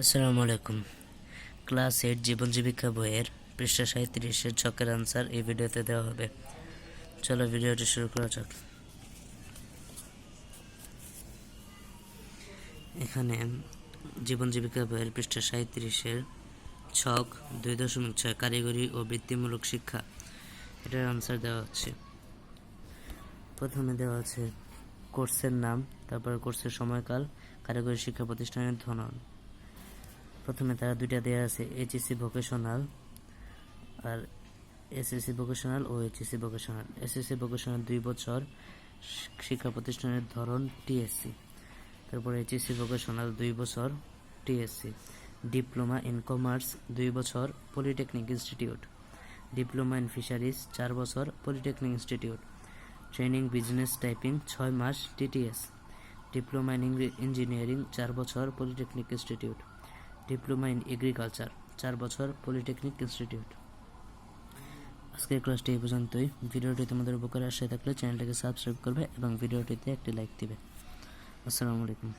আসসালামু আলাইকুম। Class eight জীবন জীবিকা বইয়ের পৃষ্ঠা সাঁত্রিশের ছকের আনসার এই ভিডিওতে দেওয়া হবে। চলো ভিডিওটি শুরু করা যাক। এখানে জীবন জীবিকা বইয়ের পৃষ্ঠা সাঁত্রিশের ছক দুই দশমিক ছয় কারিগরি ও বৃত্তিমূলক শিক্ষা। এটার আনসার দেওয়া হচ্ছে। প্রথমে দেওয়া আছে কোর্সের নাম, তারপর কোর্সের সময়কাল, কারিগরি শিক্ষা প্রতিষ্ঠানের ধরন। প্রথমে তারা দুইটা দেওয়া আছে এইচএসসি ভোকেশনাল আর এসএসসি ভোকেশনাল ও এইচএসসি ভোকেশনাল এসএসসি ভোকেশনাল দুই বছর শিক্ষা প্রতিষ্ঠানের ধরন টিএসসি তারপর এইচএসসি ভোকেশনাল দুই বছর টিএসসি ডিপ্লোমা ইন কমার্স দুই বছর polytechnic institute diploma in fisheries চার বছর polytechnic institute training business typing ছয় মাস টিটিএস ডিপ্লোমা ইন ইঞ্জিনিয়ারিং চার বছর polytechnic institute diploma in agriculture, চার বছর পলিটেকনিক ইনস্টিটিউট। আজকের ক্লাসটি এই পর্যন্তই। ভিডিওটি তোমাদের উপকারে আসে থাকলে চ্যানেলটাকে সাবস্ক্রাইব করবে এবং ভিডিওটিতে একটি লাইক দিবে। আসসালামু আলাইকুম।